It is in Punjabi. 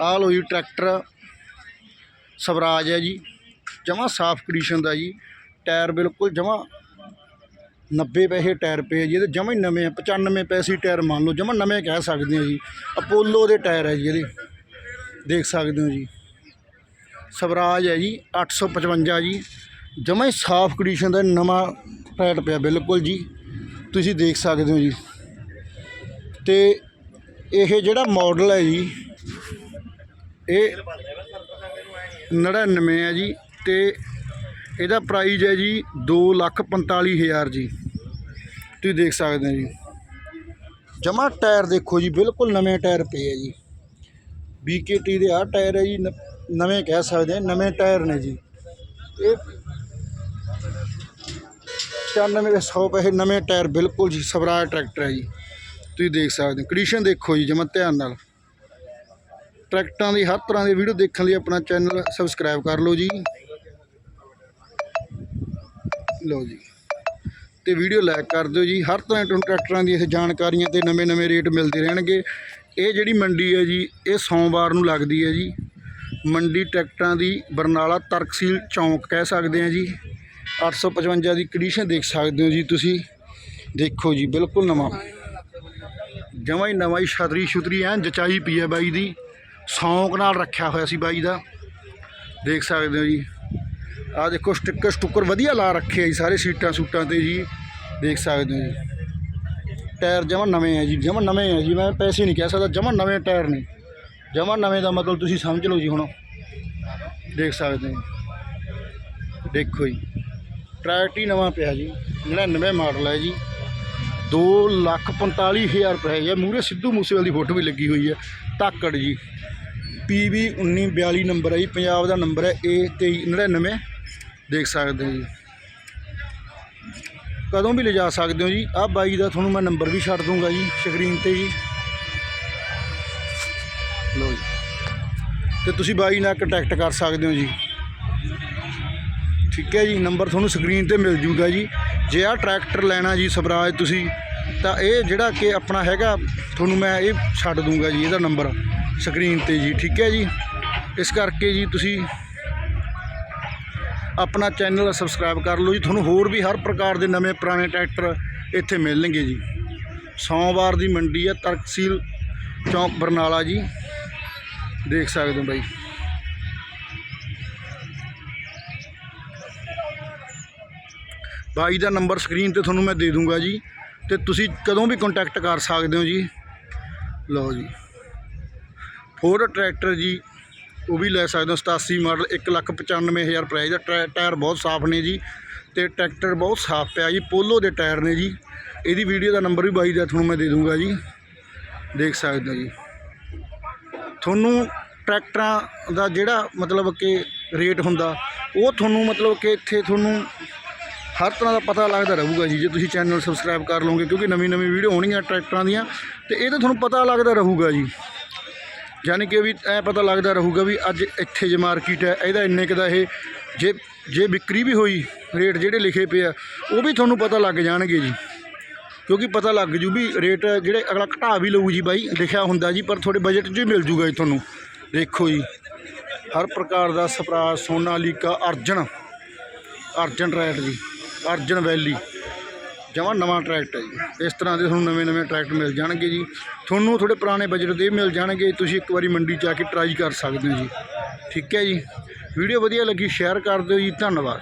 ਆਹ ਲੋ ਜੀ, ਟਰੈਕਟਰ। ਸਵਰਾਜ ਹੈ ਜੀ। ਜਮਾ ਸਾਫ਼ ਕੰਡੀਸ਼ਨ ਦਾ ਜੀ। ਟਾਇਰ ਬਿਲਕੁਲ ਜਮਾ 90 ਪੈਸੇ ਟਾਇਰ ਪਏ ਜੀ। ਇਹਦੇ ਜਮਾ ਹੀ ਨਵੇਂ ਆ 95 ਪੈਸੇ ਟਾਇਰ ਮੰਨ ਲਓ ਜਮਾ ਨਵੇਂ ਕਹਿ ਸਕਦੇ ਆ ਜੀ। ਅਪੋਲੋ ਦੇ ਟਾਇਰ ਹੈ ਜੀ ਇਹਦੇ। ਦੇਖ ਸਕਦੇ ਹੋ ਜੀ। ਸਵਰਾਜ ਹੈ ਜੀ 855 ਜੀ। ਜਮਾ ਹੀ ਸਾਫ਼ ਕੰਡੀਸ਼ਨ ਦਾ ਨਵਾਂ ਟਾਇਰ ਪਿਆ ਬਿਲਕੁਲ ਜੀ। ਤੁਸੀਂ ਦੇਖ ਸਕਦੇ ਹੋ ਜੀ। ਤੇ ਇਹ ਜਿਹੜਾ ਮਾਡਲ ਹੈ ਜੀ ਇਹ 99 ਹੈ ਜੀ ਤੇ ਇਹਦਾ ਪ੍ਰਾਈਜ਼ ਹੈ ਜੀ 245000 ਜੀ। ਤੁਸੀਂ ਦੇਖ ਸਕਦੇ ਹੋ ਜੀ। ਜਮਾ ਟਾਇਰ ਦੇਖੋ ਜੀ, ਬਿਲਕੁਲ ਨਵੇਂ ਟਾਇਰ ਪਏ ਹੈ ਜੀ। BKT ਦੇ ਆਹ ਟਾਇਰ ਹੈ ਜੀ ਨਵੇਂ ਕਹਿ ਸਕਦੇ ਆ ਨਵੇਂ ਟਾਇਰ ਨੇ ਜੀ। ਇਹ 95 100 ਪੈਸੇ ਨਵੇਂ ਟਾਇਰ, ਬਿਲਕੁਲ ਜੀ, ਸਵਰਾਜ ਟਰੈਕਟਰ ਹੈ ਜੀ। ਤੁਸੀਂ ਦੇਖ ਸਕਦੇ ਹੋ ਕੰਡੀਸ਼ਨ ਦੇਖੋ ਜੀ, ਜਮਾ ਧਿਆਨ ਨਾਲ। ਟਰੈਕਟਰਾਂ ਦੀ, ਹਰ ਤਰ੍ਹਾਂ ਦੀ ਵੀਡੀਓ ਦੇਖਣ ਲਈ ਆਪਣਾ ਚੈਨਲ ਸਬਸਕ੍ਰਾਈਬ ਕਰ ਲਓ ਜੀ। ਲਓ ਜੀ। ਤੇ ਵੀਡੀਓ ਲਾਈਕ ਕਰ ਦਿਓ ਜੀ। ਹਰ ਤਰ੍ਹਾਂ ਦੇ ਟਰੈਕਟਰਾਂ ਦੀ ਇਹ ਜਾਣਕਾਰੀਆਂ ਤੇ ਨਵੇਂ-ਨਵੇਂ ਰੇਟ ਮਿਲਦੇ ਰਹਿਣਗੇ। ਇਹ ਜਿਹੜੀ ਮੰਡੀ ਹੈ ਜੀ, ਇਹ ਸੋਮਵਾਰ ਨੂੰ ਲੱਗਦੀ ਹੈ ਜੀ। ਮੰਡੀ ਟਰੈਕਟਰਾਂ ਦੀ ਬਰਨਾਲਾ ਤਰਕਸੀਲ ਚੌਂਕ ਕਹਿ ਸਕਦੇ ਆ ਜੀ। 855 ਦੀ ਕੰਡੀਸ਼ਨ ਦੇਖ ਸਕਦੇ ਹੋ ਜੀ ਤੁਸੀਂ। ਦੇਖੋ ਜੀ, ਬਿਲਕੁਲ ਨਵਾਂ। ਜਮਾਂ ਹੀ ਨਵਾਂ ਹੀ ਛਤਰੀ ਛੁਤਰੀ ਐਨ ਜਚਾਈ ਪਈ ਹੈ ਬਾਈ ਦੀ। ਸ਼ੌਂਕ ਨਾਲ ਰੱਖਿਆ ਹੋਇਆ ਸੀ ਬਾਈ ਦਾ। ਦੇਖ ਸਕਦੇ ਹੋ ਜੀ। ਆਹ ਦੇਖੋ ਸਟicker ਸਟੁੱਕਰ ਵਧੀਆ ਲਾ ਰੱਖੇ ਆ ਜੀ ਸਾਰੇ ਸੀਟਾਂ ਸੂਟਾਂ ਤੇ ਜੀ। ਦੇਖ ਸਕਦੇ ਹੋ ਜੀ। ਟਾਇਰ ਜਮਾਂ ਨਵੇਂ ਆ ਜੀ, ਜਮਾਂ ਨਵੇਂ ਆ ਜੀ। ਮੈਂ ਪੈਸੇ ਨਹੀਂ ਕਹਿ ਸਕਦਾ, ਜਮਾਂ ਨਵੇਂ ਟਾਇਰ ਨੇ। ਜਮਾਂ ਨਵੇਂ ਦਾ ਮਤਲਬ ਤੁਸੀਂ ਸਮਝ ਲਓ ਜੀ ਹੁਣ। ਦੇਖ ਸਕਦੇ ਹੋ ਦੇਖੋ ਜੀ। ਟਰੈਕਟ ਹੀ ਨਵਾਂ ਪਿਆ ਜੀ। 99 ਮਾਡਲ ਹੈ ਜੀ। 245000 ਰੁਪਏ ਹੈ ਮੂਰੇ ਸਿੱਧੂ ਮੂਸੇਵਾਲ ਦੀ ਫੋਟੋ ਵੀ ਲੱਗੀ ਹੋਈ ਹੈ। ਤਾਕੜ ਜੀ। PV 1942 ਨੰਬਰ ਹੈ ਜੀ। ਪੰਜਾਬ ਦਾ ਨੰਬਰ ਹੈ A 2399 ਦੇਖ ਸਕਦੇ ਹੋ ਜੀ। ਕਦੋਂ ਵੀ ਲਿਜਾ ਸਕਦੇ ਹੋ ਜੀ। ਆਹ ਬਾਈ ਦਾ ਤੁਹਾਨੂੰ ਮੈਂ ਨੰਬਰ ਵੀ ਛੱਡ ਦੂੰਗਾ ਜੀ, ਸਕਰੀਨ ਤੇ ਜੀ। ਲਓ ਜੀ। ਤੇ ਤੁਸੀਂ ਬਾਈ ਨਾਲ ਕੰਟੈਕਟ ਕਰ ਸਕਦੇ ਹੋ ਜੀ। ਠੀਕ ਹੈ ਜੀ। ਨੰਬਰ ਤੁਹਾਨੂੰ ਸਕਰੀਨ ਤੇ ਮਿਲ ਜੂਗਾ ਜੀ। ਜੇ ਆਹ ਟਰੈਕਟਰ ਲੈਣਾ ਜੀ ਸਵਰਾਜ ਤੁਸੀਂ ਤਾਂ ਇਹ ਜਿਹੜਾ ਕਿ ਆਪਣਾ ਹੈਗਾ, ਤੁਹਾਨੂੰ ਮੈਂ ਇਹ ਛੱਡ ਦੂੰਗਾ ਜੀ, ਇਹਦਾ ਨੰਬਰ ਸਕਰੀਨ ਤੇ ਜੀ, ਠੀਕ ਹੈ ਜੀ? ਇਸ ਕਰਕੇ ਜੀ ਤੁਸੀਂ ਆਪਣਾ ਚੈਨਲ ਸਬਸਕ੍ਰਾਈਬ ਕਰ ਲਓ ਜੀ। ਤੁਹਾਨੂੰ ਹੋਰ ਵੀ ਹਰ ਪ੍ਰਕਾਰ ਦੇ ਨਵੇਂ ਪੁਰਾਣੇ ਟਰੈਕਟਰ ਇੱਥੇ ਮਿਲਣਗੇ ਜੀ। ਸੋਮਵਾਰ ਦੀ ਮੰਡੀ ਹੈ ਤਰਕਸੀਲ ਚੌਂਕ, ਬਰਨਾਲਾ ਜੀ। ਦੇਖ ਸਕਦੇ ਹੋ ਬਾਈ। ਬਾਈ ਦਾ ਨੰਬਰ ਸਕਰੀਨ ਤੇ ਤੁਹਾਨੂੰ ਮੈਂ ਦੇ ਦੂੰਗਾ ਜੀ। ਤੇ ਤੁਸੀਂ ਕਦੋਂ ਵੀ ਕੰਟੈਕਟ ਕਰ ਸਕਦੇ ਹੋ ਜੀ? ਲਓ ਜੀ। ਫੋਰ ਟਰੈਕਟਰ ਜੀ, ਉਹ ਵੀ ਲੈ ਸਕਦੇ ਹੋ 87 ਮਾਡਲ 195000 ਪ੍ਰਾਈਸ ਦਾ। ਟਾਇਰ ਟਾਇਰ ਬਹੁਤ ਸਾਫ਼ ਨੇ ਜੀ ਤੇ ਟਰੈਕਟਰ ਬਹੁਤ ਸਾਫ਼ ਪਿਆ ਜੀ, ਪੋਲੋ ਦੇ ਟਾਇਰ ਨੇ ਜੀ। ਇਹਦੀ ਵੀਡੀਓ ਦਾ ਨੰਬਰ ਵੀ ਬਾਈ ਦਾ ਤੁਹਾਨੂੰ ਮੈਂ ਦੇ ਦੂੰਗਾ ਜੀ। ਦੇਖ ਸਕਦੇ ਹੋ ਜੀ। ਤੁਹਾਨੂੰ ਟਰੈਕਟਰਾਂ ਦਾ ਜਿਹੜਾ ਮਤਲਬ ਕਿ ਰੇਟ ਹੁੰਦਾ, ਉਹ ਤੁਹਾਨੂੰ ਮਤਲਬ ਕਿ ਇੱਥੇ ਤੁਹਾਨੂੰ ਹਰ ਤਰ੍ਹਾਂ ਦਾ ਪਤਾ ਲੱਗਦਾ ਰਹੂਗਾ ਜੀ, ਜੇ ਤੁਸੀਂ ਚੈਨਲ ਸਬਸਕ੍ਰਾਈਬ ਕਰ ਲਓਗੇ, ਕਿਉਂਕਿ ਨਵੀਂ ਨਵੀਂ ਵੀਡੀਓ ਆਉਣਗੀਆਂ ਟਰੈਕਟਰਾਂ ਦੀਆਂ, ਤੇ ਇਹ ਤਾਂ ਤੁਹਾਨੂੰ ਪਤਾ ਲੱਗਦਾ ਰਹੂਗਾ ਜੀ। ਯਾਨੀ ਕਿ ਵੀ ਐ ਪਤਾ ਲੱਗਦਾ ਰਹੂਗਾ ਵੀ ਅੱਜ ਇੱਥੇ ਜੇ ਮਾਰਕੀਟ ਹੈ, ਇਹਦਾ ਇੰਨੇ ਕੁ ਦਾ ਇਹ, ਜੇ ਜੇ ਵਿਕਰੀ ਵੀ ਹੋਈ ਰੇਟ ਜਿਹੜੇ ਲਿਖੇ ਪਏ ਆ, ਉਹ ਵੀ ਤੁਹਾਨੂੰ ਪਤਾ ਲੱਗ ਜਾਣਗੇ ਜੀ। ਕਿਉਂਕਿ ਪਤਾ ਲੱਗ ਜੂ ਵੀ ਰੇਟ ਜਿਹੜੇ ਅਗਲਾ ਘਟਾ ਵੀ ਲਊ ਜੀ ਬਾਈ, ਲਿਖਿਆ ਹੁੰਦਾ ਜੀ, ਪਰ ਤੁਹਾਡੇ ਬਜਟ 'ਚ ਹੀ ਮਿਲ ਜੂਗਾ ਜੀ ਤੁਹਾਨੂੰ। ਦੇਖੋ ਜੀ, ਹਰ ਪ੍ਰਕਾਰ ਦਾ ਸਪਰਾ ਸੋਨਾਲੀਕਾ ਅਰਜਨ ਅਰਜਨ ਰੈਟ ਜੀ। ਅਰਜਨ ਵੈਲੀ। ਜਮਾਂ ਨਵਾਂ ਟਰੈਕਟ ਹੈ ਜੀ। ਇਸ ਤਰ੍ਹਾਂ ਦੇ ਤੁਹਾਨੂੰ ਨਵੇਂ ਨਵੇਂ ਟਰੈਕਟ ਮਿਲ ਜਾਣਗੇ ਜੀ। ਤੁਹਾਨੂੰ ਤੁਹਾਡੇ ਪੁਰਾਣੇ ਬਜਟ ਦੇ ਮਿਲ ਜਾਣਗੇ। ਤੁਸੀਂ ਇੱਕ ਵਾਰੀ ਮੰਡੀ 'ਚ ਆ ਕੇ ਟਰਾਈ ਕਰ ਸਕਦੇ ਹੋ ਜੀ। ਠੀਕ ਹੈ ਜੀ। ਵੀਡੀਓ ਵਧੀਆ ਲੱਗੀ ਸ਼ੇਅਰ ਕਰ ਦਿਓ ਜੀ। ਧੰਨਵਾਦ।